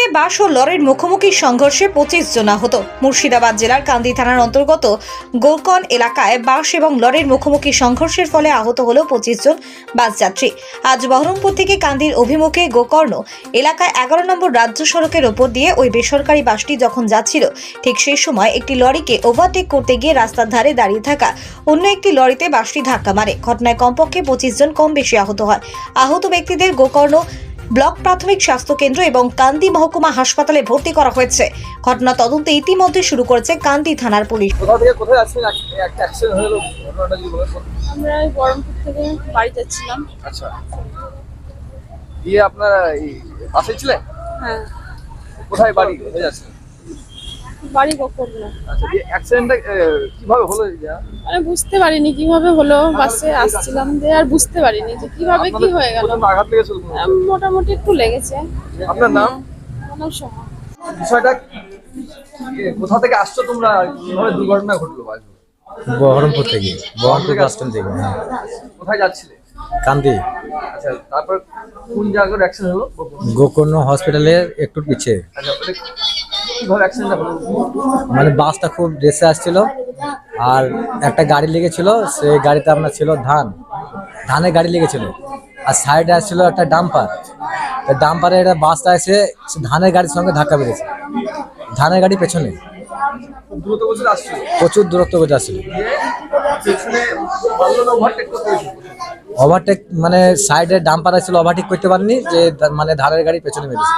কান্দিতে বাস ও লরির মুখোমুখি সংঘর্ষে পঁচিশ জন আহত। মুর্শিদাবাদ জেলার কান্দি থানার অন্তর্গত গোলকন এলাকায় বাস এবং লরির মুখোমুখি সংঘর্ষের ফলে আহত হল পঁচিশ জন বাস যাত্রী। আজ বহরমপুর থেকে কান্দির অভিমুখে গোকর্ণ এলাকায় এগারো নম্বর রাজ্য সড়কের ওপর দিয়ে ওই বেসরকারি বাসটি যখন যাচ্ছিল, ঠিক সেই সময় একটি লরিকে ওভারটেক করতে গিয়ে রাস্তার ধারে দাঁড়িয়ে থাকা অন্য একটি লরিতে বাসটি ধাক্কা মারে। ঘটনায় কমপক্ষে পঁচিশ জন কম বেশি আহত হয়। আহত ব্যক্তিদের গোকর্ণ ব্লক প্রাথমিক স্বাস্থ্য কেন্দ্র এবং কান্দি মহকুমা হাসপাতালে ভর্তি করা হয়েছে। ঘটনা তদন্তে ইতিমধ্যে শুরু করেছে কান্দি থানার পুলিশ। কোথা থেকে কোথায় যাচ্ছেন একটা অ্যাক্সিডেন্ট হয়ে ঘটনাটা যদি বলেন। আমরা বহরমপুর থেকে বাড়ি যাচ্ছিলাম আচ্ছা। দিয়ে আপনারা এই বাসে ছিলেন? হ্যাঁ। কোথায় বাড়ি? কোথায় যাচ্ছেন? বাড়ি করব। না আচ্ছা অ্যাক্সিডেন্টটা কীভাবে হলো এটা? মানে বুঝতে পারিনি কীভাবে হলো বাসে আসছিলাম দিয়ে আর বুঝতে পারিনি যে কীভাবে কি হয়ে গেল। আঘাত লেগেছিল? মোটামুটি একটু লেগেছে। আপনার নাম? বিষয়টা কোথা থেকে আসছো তোমরা? কীভাবে দুর্ঘটনা ঘটলো বাস? বহরমপুর থেকে বহরমপুর বাস স্ট্যান্ড থেকে হ্যাঁ। কোথায় যাচ্ছিলে? কান্দি। আচ্ছা তারপর কোন জায়গায় অ্যাক্সিডেন্ট হলো? গোকর্ণ হসপিটালের একটু পিছে। আচ্ছা কীভাবে অ্যাক্সিডেন্টটা হলো? মানে বাসটা খুব রেসে আসছিল আর একটা গাড়ি লেগেছিল সেই গাড়িতে আপনার ছিল ধান। ধানের গাড়ি লেগেছিল। আর সাইডে আসছিল একটা ডাম্পার। ডাম্পারে একটা বাসটা এসে ধানের গাড়ির সঙ্গে ধাক্কা মেরেছে। ধানের গাড়ি পেছনে। প্রচুর দূরত্ব করে আসছিল দিয়ে পেছনে পারল না ওভারটেক মানে সাইডে ডাম্পার আসছিল ওভারটেক করতে পারেনি যে মানে ধানের গাড়ি পেছনে মেরেছে।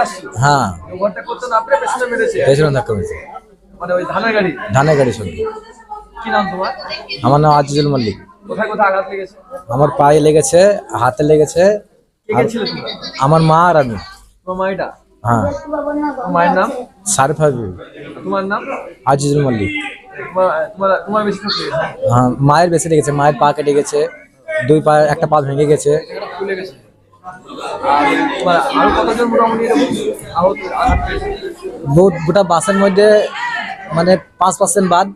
আসছিল? হ্যাঁ। পেছনে ধাক্কা মেরেছে। মানে ওই ধানের গাড়ি? সঙ্গে। আমার নাম আজিজুল মল্লিক। আমার পায়ে লেগেছে হাতে লেগেছে আমার মা আর আমি। হ্যাঁ। মায়ের নাম? সারিফ তোমার নাম? আজিজুল মল্লিক। তোমার বেশি হ্যাঁ মায়ের বেশি লেগেছে মায়ের পা কেটে গেছে। দুই পা, একটা পা ভেঙে গেছে। গোটা বাসের মধ্যে মানে পাঁচ পার্সেন্ট বাদ,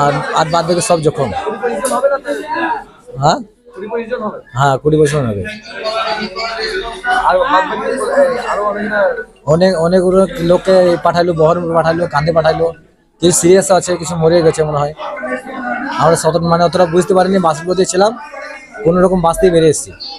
আর আর বাদ বাকি সব জখম। কুড়ি পঁচিশ জন হবে না তো? হ্যাঁ? হ্যাঁ কুড়ি বছর হবে। অনেক অনেক লোককে পাঠাইলো বহরমপুর পাঠাইলো কান্দে পাঠাইলো কিছু সিরিয়াস আছে, কিছু মরে গেছে মনে হয়। আমরা সতর্ক মানে অতটা বুঝতে পারিনি বাসের মধ্যে ছিলাম। কোনোরকম বাঁচতেই বেরিয়ে এসেছি।